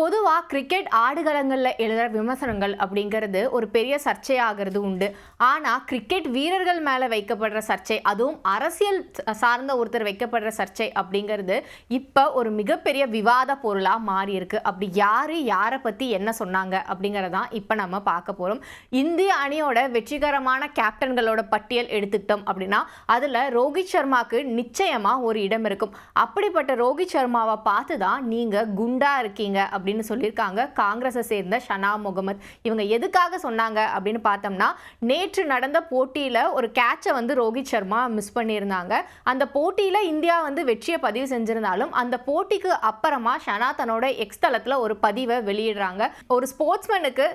பொதுவாக கிரிக்கெட் ஆடுகளங்களில் எழுதுகிற விமர்சனங்கள் அப்படிங்கிறது ஒரு பெரிய சர்ச்சையாகிறது உண்டு. ஆனால் கிரிக்கெட் வீரர்கள் மேலே வைக்கப்படுற சர்ச்சை அதுவும் அரசியல் சார்ந்த ஒருத்தர் வைக்கப்படுற சர்ச்சை அப்படிங்கிறது இப்போ ஒரு மிகப்பெரிய விவாத பொருளாக மாறி இருக்கு அப்படி யார் யாரை பற்றி என்ன சொன்னாங்க அப்படிங்கிறதான் இப்போ நம்ம பார்க்க போகிறோம் இந்திய அணியோட வெற்றிகரமான கேப்டன்களோட பட்டியல் எடுத்துக்கிட்டோம் அப்படின்னா அதில் ரோஹித் சர்மாவுக்கு நிச்சயமாக ஒரு இடம் இருக்கும். அப்படிப்பட்ட ரோஹித் சர்மாவை பார்த்து தான் நீங்கள் குண்டா இருக்கீங்க அப்படின்னு சொல்லியிருக்காங்க. காங்கிரஸை சேர்ந்த ஷனா முகமது. இவங்க எதுக்காக சொன்னாங்க அப்படின்னு பார்த்தோம்னா நேற்று நடந்த போட்டியில் ஒரு கேட்சை வந்து ரோஹித் சர்மா மிஸ் பண்ணியிருந்தாங்க. அந்த போட்டியில் இந்தியா வந்து வெற்றியை பதிவு செஞ்சிருந்தாலும் அந்த போட்டிக்கு அப்புறமா ஷனா தன்னோட எக்ஸ் தளத்தில் ஒரு பதிவை வெளியிடுறாங்க. ஒரு ஸ்போர்ட்ஸ்மேனுக்கு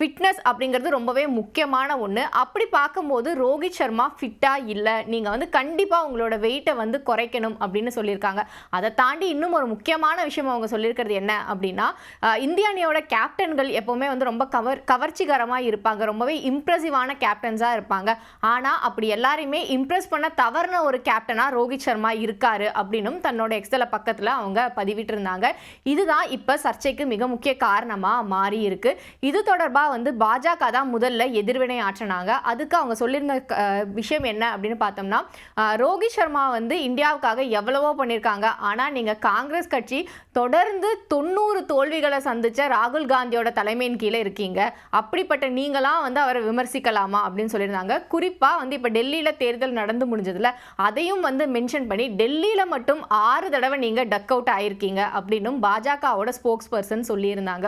ஃபிட்னஸ் அப்படிங்கிறது ரொம்பவே முக்கியமான ஒன்று அப்படி பார்க்கும்போது ரோஹித் சர்மா ஃபிட்டாக இல்லை. நீங்கள் வந்து கண்டிப்பாக உங்களோட வெயிட்டை வந்து குறைக்கணும் அப்படின்னு சொல்லியிருக்காங்க. அதை தாண்டி இன்னும் ஒரு முக்கியமான விஷயம் அவங்க சொல்லியிருக்கிறது என்ன அப்படின்னா இந்திய அணியோட கேப்டன்கள் எப்போவுமே வந்து ரொம்ப கவர் கவர்ச்சிகரமாக இருப்பாங்க. ரொம்பவே இம்ப்ரெசிவான கேப்டன்ஸாக இருப்பாங்க. ஆனால் அப்படி எல்லாரையுமே இம்ப்ரெஸ் பண்ண தவறுன ஒரு கேப்டனாக ரோஹித் சர்மா இருக்காரு அப்படின்னும் தன்னோட எக்ஸல பக்கத்தில் அவங்க பதிவிட்டிருந்தாங்க. இதுதான் இப்போ சர்ச்சைக்கு மிக முக்கிய காரணமாக மாறி இருக்கு. இது தொடர்பாக வந்து பாஜக தான் முதல்ல எதிர்வினை ஆற்றினாங்க. அதுக்கு அவங்க சொல்லியிருந்த விஷயம் என்ன அப்படின்னு பார்த்தோம்னா ரோஹித் சர்மா வந்து இந்தியாவுக்காக எவ்வளவோ பண்ணியிருக்காங்க. ஆனால் நீங்கள் காங்கிரஸ் கட்சி தொடர்ந்து தொண்ணூறு தோல்விகளை சந்திச்ச ராகுல் காந்தியோட தலைமையின் கீழே இருக்கீங்க. அப்படிப்பட்ட நீங்களாம் வந்து அவரை விமர்சிக்கலாமா அப்படின்னு சொல்லியிருந்தாங்க. குறிப்பாக வந்து இப்போ டெல்லியில் தேர்தல் நடந்து முடிஞ்சதுல அதையும் வந்து மென்ஷன் பண்ணி டெல்லியில் மட்டும் ஆறு தடவை நீங்கள் டக் அவுட் ஆகியிருக்கீங்க அப்படின்னும் பாஜகவோட ஸ்போக்ஸ் பர்சன் சொல்லியிருந்தாங்க.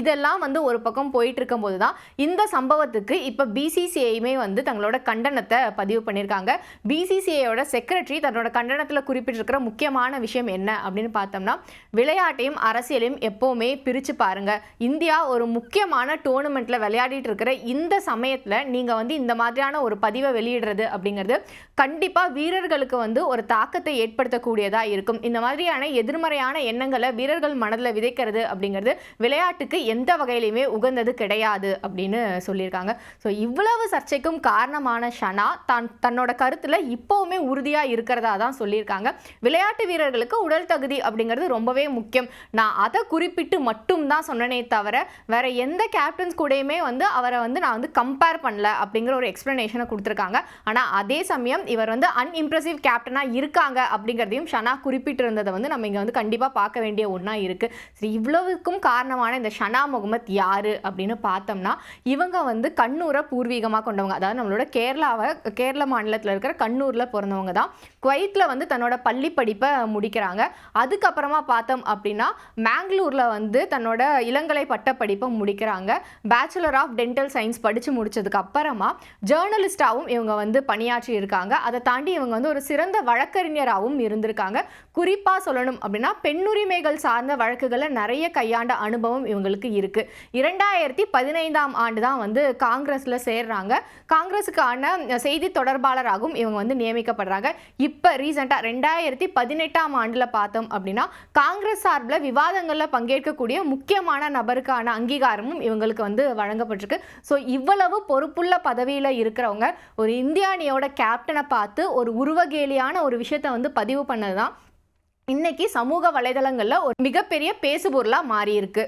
இதெல்லாம் வந்து ஒரு பக்கம் போயிட்டு இருக்கும்போது தான் இந்த சம்பவத்துக்கு இப்போ பிசிசிஐயுமே வந்து தங்களோட கண்டனத்தை பதிவு பண்ணியிருக்காங்க. பிசிசிஐயோட செக்ரட்டரி தன்னோட கண்டனத்தில் குறிப்பிட்டிருக்கிற முக்கியமான விஷயம் என்ன அப்படின்னு பார்த்தோம்னா விளையாட்டையும் அரசியலையும் எப்போவுமே பிரித்து பாருங்க. இந்தியா ஒரு முக்கியமான டோர்னமெண்ட்ல விளையாடிட்டு இருக்கிற இந்த சமயத்தில் நீங்கள் வந்து இந்த மாதிரியான ஒரு பதிவை வெளியிடுறது அப்படிங்கிறது கண்டிப்பாக வீரர்களுக்கு வந்து ஒரு தாக்கத்தை ஏற்படுத்தக்கூடியதாக இருக்கும். இந்த மாதிரியான எதிர்மறையான எண்ணங்களை வீரர்கள் மனதில் விதைக்கிறது அப்படிங்கிறது விளையாட்டுக்கு எந்த வகையிலையுமே உகந்தது கிடையாது. அப்படின்னு சொல்லியிருக்காங்க. ஸோ இவ்வளவு சர்ச்சைக்கும் காரணமான ஷனா தான் தன்னோட கருத்தில் இப்போவுமே உறுதியாக இருக்கிறதா தான் சொல்லியிருக்காங்க. விளையாட்டு வீரர்களுக்கு உடல் தகுதி அப்படிங்கிறது ரொம்பவே முக்கியம். நான் அதை குறிப்பிட்டு மட்டும் தான் சொன்னனே தவிர வேற எந்த கேப்டன்ஸ் கூடயுமே வந்து அவரை வந்து நான் வந்து கம்பேர் பண்ணல அப்படிங்கிற ஒரு எக்ஸ்பிளனேஷனை கொடுத்துருக்காங்க. ஆனால் அதே சமயம் இவர் வந்து அன்இம்ப்ரெசிவ் கேப்டனாக இருக்காங்க அப்படிங்கிறதையும் ஷனா குறிப்பிட்டிருந்ததை வந்து நம்ம இங்கே வந்து கண்டிப்பாக பார்க்க வேண்டிய ஒன்றா இருக்குது சரி இவ்வளவுக்கும் காரணமான இந்த ஷனா முகமத் யார் அப்படின்னு பார்த்தோம்னா இவங்க வந்து கண்ணூரை பூர்வீகமாக கொண்டவங்க. அதாவது நம்மளோட கேரளாவை கேரள மாநிலத்தில் இருக்கிற கண்ணூரில் பிறந்தவங்க தான். குவைத்தில் வந்து தன்னோட பள்ளி படிப்பை முடிக்கிறாங்க. அதுக்கப்புறமா பார்த்தோம் அப்படின்னா மேங்களூரில் வந்து தன்னோட இளங்கலை பட்டப்படிப்பை முடிக்கிறாங்க. பேச்சுலர் ஆஃப் டென்டல் சயின்ஸ் படித்து முடித்ததுக்கு அப்புறமா ஜேர்னலிஸ்டாகவும் இவங்க வந்து பணியாற்றி இருக்காங்க. அதை தாண்டி இவங்க வந்து ஒரு சிறந்த வழக்கறிஞராகவும் இருந்திருக்காங்க. குறிப்பாக சொல்லணும் அப்படின்னா பெண்ணுரிமைகள் சார்ந்த வழக்குகளை நிறைய கையாண்ட அனுபவம் இவங்களுக்கு இருக்கு. இரண்டாயிரத்தி பதினைந்தாம் ஆண்டு தான் வந்து காங்கிரஸில் சேர்றாங்க. காங்கிரஸுக்கான செய்தி தொடர்பாளராகவும் இவங்க வந்து நியமிக்கப்படுறாங்க. இப்போ ரீசெண்டாக ரெண்டாயிரத்தி பதினெட்டாம் ஆண்டில் பார்த்தோம் அப்படின்னா காங்கிரஸ் சார்பில் விவாதங்களில் பங்கேற்கக்கூடிய முக்கியமான நபருக்கான அங்கீகாரமும் இவங்களுக்கு வந்து வழங்கப்பட்டிருக்கு. ஸோ இவ்வளவு பொறுப்புள்ள பதவியில் இருக்கிறவங்க ஒரு இந்திய அணியோட கேப்டனை பார்த்து ஒரு உருவகேலியான ஒரு விஷயத்தை வந்து பதிவு பண்ணது தான் இன்னைக்கு சமூக வலைதளங்களில் ஒரு மிகப்பெரிய பேசுபொருளாக மாறியிருக்கு.